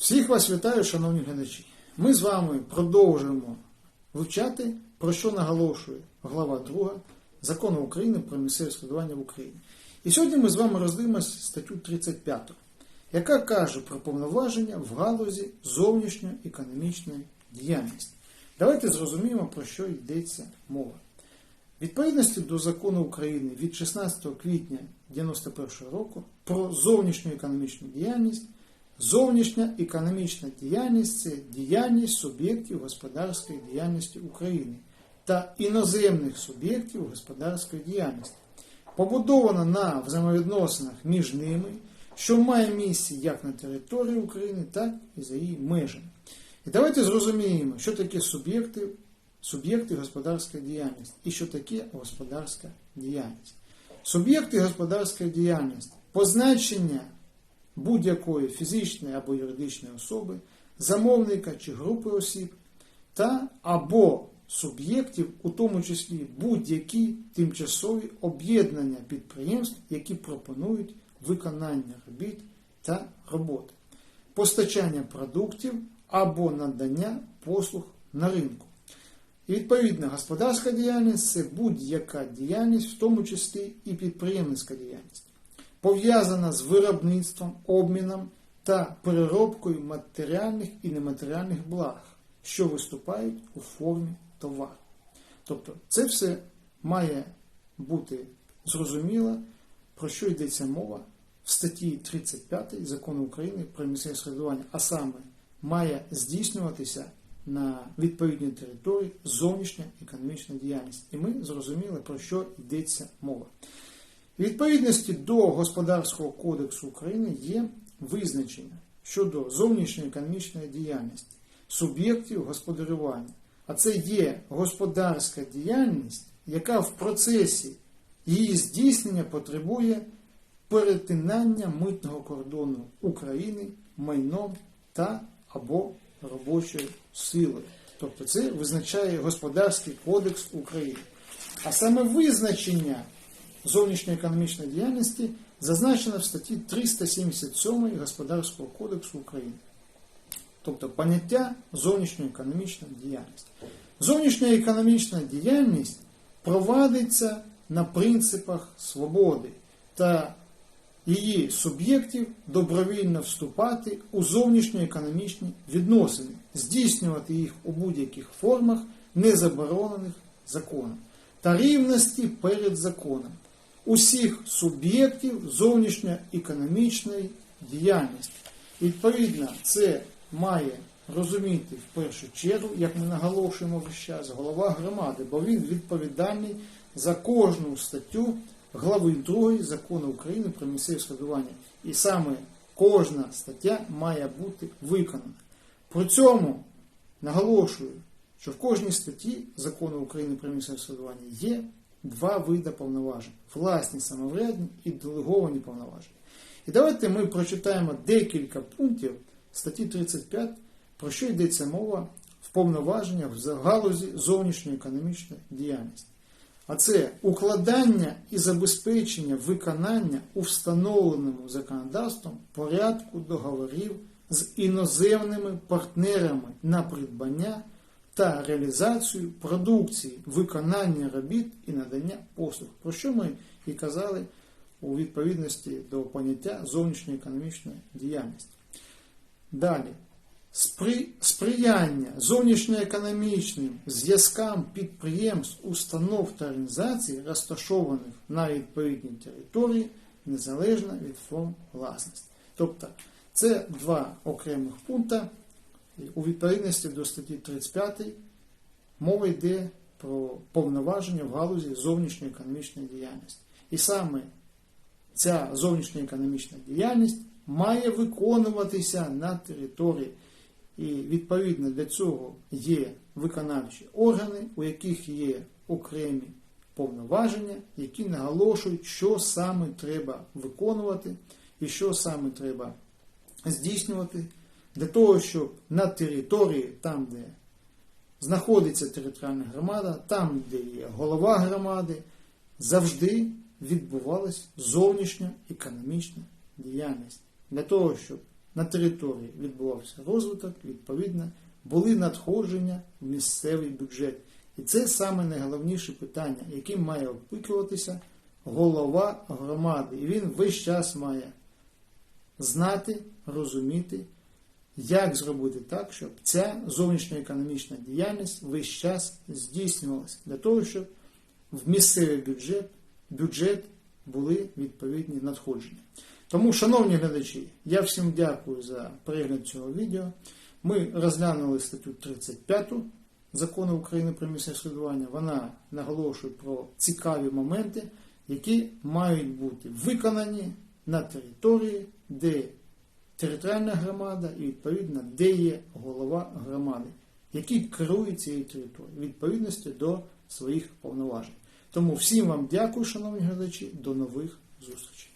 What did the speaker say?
Всіх вас вітаю, шановні глядачі. Ми з вами продовжуємо вивчати, про що наголошує глава 2 закону України про місцеве складування в Україні. І сьогодні ми з вами роздивимося статтю 35, яка каже про повноваження в галузі зовнішньоекономічної діяльності. Давайте зрозуміємо, про що йдеться мова. Відповідності до закону України від 16 квітня 1991 року про зовнішню економічну діяльність, зовнішня економічна діяльність це діяльність суб'єктів господарської діяльності України та іноземних суб'єктів господарської діяльності, побудована на взаємовідносинах між ними, що має місце як на території України, так і за її межами. І давайте зрозуміємо, що таке суб'єкти суб'єкти господарської діяльності і що таке господарська діяльність. Суб'єкти господарської діяльності позначення будь-якої фізичної або юридичної особи, замовника чи групи осіб та або суб'єктів, у тому числі будь-які тимчасові об'єднання підприємств, які пропонують виконання робіт та роботи, постачання продуктів або надання послуг на ринку. І відповідно, господарська діяльність це будь-яка діяльність, в тому числі і підприємницька діяльність, пов'язана з виробництвом, обміном та переробкою матеріальних і нематеріальних благ, що виступають у формі товару. Тобто це все має бути зрозуміло, про що йдеться мова в статті 35 закону України про місцеве середування, а саме має здійснюватися на відповідній території зовнішня економічна діяльність. І ми зрозуміли, про що йдеться мова. Відповідності до Господарського кодексу України є визначення щодо зовнішньої економічної діяльності, суб'єктів господарювання. А це є господарська діяльність, яка в процесі її здійснення потребує перетинання митного кордону України майном та або робочою силою. Тобто це визначає Господарський кодекс України. А саме визначення зовнішньоекономічної діяльності зазначено в статті 377 Господарського кодексу України. Тобто поняття зовнішньоекономічної діяльності. Зовнішня економічна діяльність провадиться на принципах свободи та її суб'єктів добровільно вступати у зовнішньоекономічні відносини, здійснювати їх у будь-яких формах, не заборонених законом, та рівності перед законом усіх суб'єктів зовнішньоекономічної діяльності. Відповідно, це має розуміти в першу чергу, як ми наголошуємо весь час, голова громади, бо він відповідальний за кожну статтю глави 2 закону України про місцеве складування. І саме кожна стаття має бути виконана. При цьому наголошую, що в кожній статті закону України про місцеве складування є два види повноважень: власні самоврядні і делеговані повноваження. І давайте ми прочитаємо декілька пунктів статті 35, про що йдеться мова в повноваженнях в галузі зовнішньої економічної діяльності. А це укладання і забезпечення виконання у встановленому законодавством порядку договорів з іноземними партнерами на придбання та реалізацію продукції, виконання робіт і надання послуг, про що ми і казали у відповідності до поняття зовнішньої економічної діяльності. Далі. Спри... Сприяння зовнішньоекономічним зв'язкам підприємств, установ та організацій, розташованих на відповідній території, незалежно від форм власності. Тобто це два окремих пункти. У відповідності до статті 35 мова йде про повноваження в галузі зовнішньої економічної діяльності. І саме ця зовнішня економічна діяльність має виконуватися на території. І відповідно для цього є виконавчі органи, у яких є окремі повноваження, які наголошують, що саме треба виконувати і що саме треба здійснювати для того, щоб на території, там, де знаходиться територіальна громада, там, де є голова громади, завжди відбувалась зовнішня економічна діяльність. Для того, щоб на території відбувався розвиток, відповідно, були надходження в місцевий бюджет. І це саме найголовніше питання, яким має опікуватися голова громади. І він весь час має знати, розуміти, як зробити так, щоб ця зовнішньоекономічна діяльність весь час здійснювалася для того, щоб в місцевий бюджет, бюджет були відповідні надходження. Тому, шановні глядачі, я всім дякую за перегляд цього відео. Ми розглянули статтю 35 закону України про місцеве самоврядування. Вона наголошує про цікаві моменти, які мають бути виконані на території, де територіальна громада і відповідно, де є голова громади, який керує цією територією, відповідності до своїх повноважень. Тому всім вам дякую, шановні глядачі, до нових зустрічей.